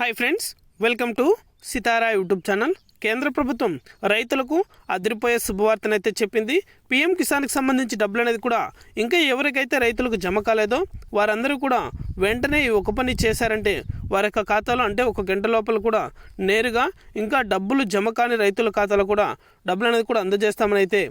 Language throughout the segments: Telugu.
Hi friends welcome to Sitara YouTube channel కేంద్ర ప్రభుత్వం రైతులకు అదిరిపోయే శుభవార్తనైతే చెప్పింది. పీఎం కిసాన్కి సంబంధించి డబ్బులు అనేది కూడా ఇంకా ఎవరికైతే రైతులకు జమ కాలేదో వారందరూ కూడా వెంటనే ఈ ఒక పని చేశారంటే వారి యొక్క ఖాతాలో అంటే ఒక గంట లోపల కూడా నేరుగా ఇంకా డబ్బులు జమ కాని రైతుల ఖాతాలో కూడా డబ్బులు అనేది కూడా అందజేస్తామని అయితే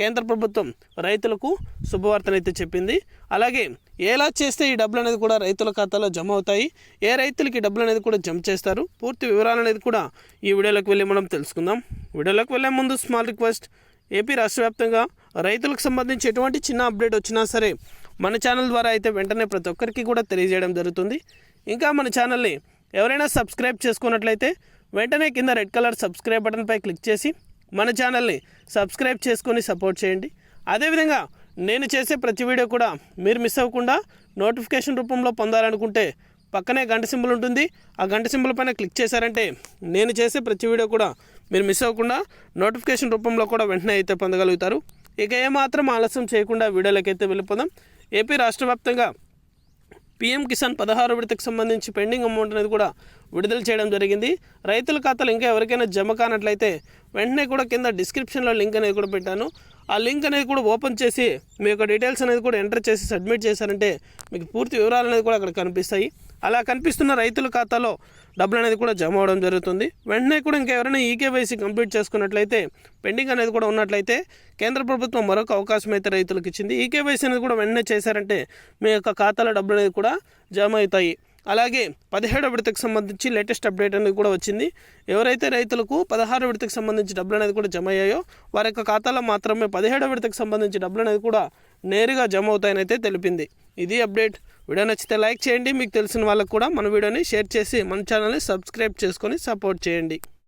కేంద్ర ప్రభుత్వం రైతులకు శుభవార్తనైతే చెప్పింది. అలాగే ఎలా చేస్తే ఈ డబ్బులు అనేది కూడా రైతుల ఖాతాలో జమ అవుతాయి. ఏ రైతులకి డబ్బులు అనేది కూడా జమ చేస్తారు? పూర్తి వివరాలు అనేది కూడా ఈ వీడియోలోకి వెళ్ళి మనం తెలుసుకుందాం. వీడియోలోకి వెళ్ళే ముందు స్మాల్ రిక్వెస్ట్. ఏపీ రాష్ట్ర వ్యాప్తంగా రైతులకు సంబంధించి ఎటువంటి చిన్న అప్డేట్ వచ్చినా సరే మన ఛానల్ ద్వారా అయితే వెంటనే ప్రతి ఒక్కరికి కూడా తెలియజేయడం జరుగుతుంది. ఇంకా మన ఛానల్ని ఎవరైనా సబ్స్క్రైబ్ చేసుకున్నట్లయితే వెంటనే కింద రెడ్ కలర్ సబ్స్క్రైబ్ బటన్పై క్లిక్ చేసి మన ఛానల్ని సబ్స్క్రైబ్ చేసుకొని సపోర్ట్ చేయండి. అదేవిధంగా నేను చేసే ప్రతి వీడియో కూడా మీరు మిస్ అవ్వకుండా నోటిఫికేషన్ రూపంలో పొందాలనుకుంటే పక్కనే గంట సింబల్ ఉంటుంది. ఆ గంట సింబల్ పైన క్లిక్ చేశారంటే నేను చేసే ప్రతి వీడియో కూడా మీరు మిస్ అవ్వకుండా నోటిఫికేషన్ రూపంలో కూడా వెంటనే అయితే పొందగలుగుతారు. ఇక ఏమాత్రం ఆలస్యం చేయకుండా వీడియోలకైతే వెళ్ళిపోదాం. ఏపీ రాష్ట్ర వ్యాప్తంగా పీఎం కిసాన్ పదహారు విడతకు సంబంధించి పెండింగ్ అమౌంట్ అనేది కూడా విడుదల చేయడం జరిగింది. రైతుల ఖాతాలు ఇంకా ఎవరికైనా జమ కానట్లయితే వెంటనే కూడా కింద డిస్క్రిప్షన్లో లింక్ అనేది కూడా పెట్టాను. ఆ లింక్ అనేది కూడా ఓపెన్ చేసి మీ యొక్క డీటెయిల్స్ అనేది కూడా ఎంటర్ చేసి సబ్మిట్ చేశారంటే మీకు పూర్తి వివరాలు అనేది కూడా అక్కడ కనిపిస్తాయి. అలా కనిపిస్తున్న రైతుల ఖాతాలో డబ్బులు అనేది కూడా జమ అవడం జరుగుతుంది. వెంటనే కూడా ఇంకెవరైనా ఈకేవైసీ కంప్లీట్ చేసుకున్నట్లయితే పెండింగ్ అనేది కూడా ఉన్నట్లయితే కేంద్ర ప్రభుత్వం మరొక అవకాశం అయితే రైతులకు ఇచ్చింది. ఈకేవైసీ అనేది కూడా వెంటనే చేశారంటే మీ యొక్క ఖాతాలో డబ్బులు అనేది కూడా జమ అవుతాయి. అలాగే పదిహేడో విడతకు సంబంధించి లేటెస్ట్ అప్డేట్ అనేది కూడా వచ్చింది. ఎవరైతే రైతులకు పదహారు విడతకు సంబంధించి డబ్బులు అనేది కూడా జమ అయ్యాయో వారి యొక్క ఖాతాలో మాత్రమే పదిహేడో విడతకు సంబంధించి డబ్బులు అనేది కూడా నేరుగా జమ అవుతాయని అయితే తెలిపింది. ఇది అప్డేట్. వీడియో నచ్చితే లైక్ చేయండి. మీకు తెలిసిన వాళ్ళకు కూడా మన వీడియోని షేర్ చేసి మన ఛానల్ని సబ్స్క్రైబ్ చేసుకొని సపోర్ట్ చేయండి.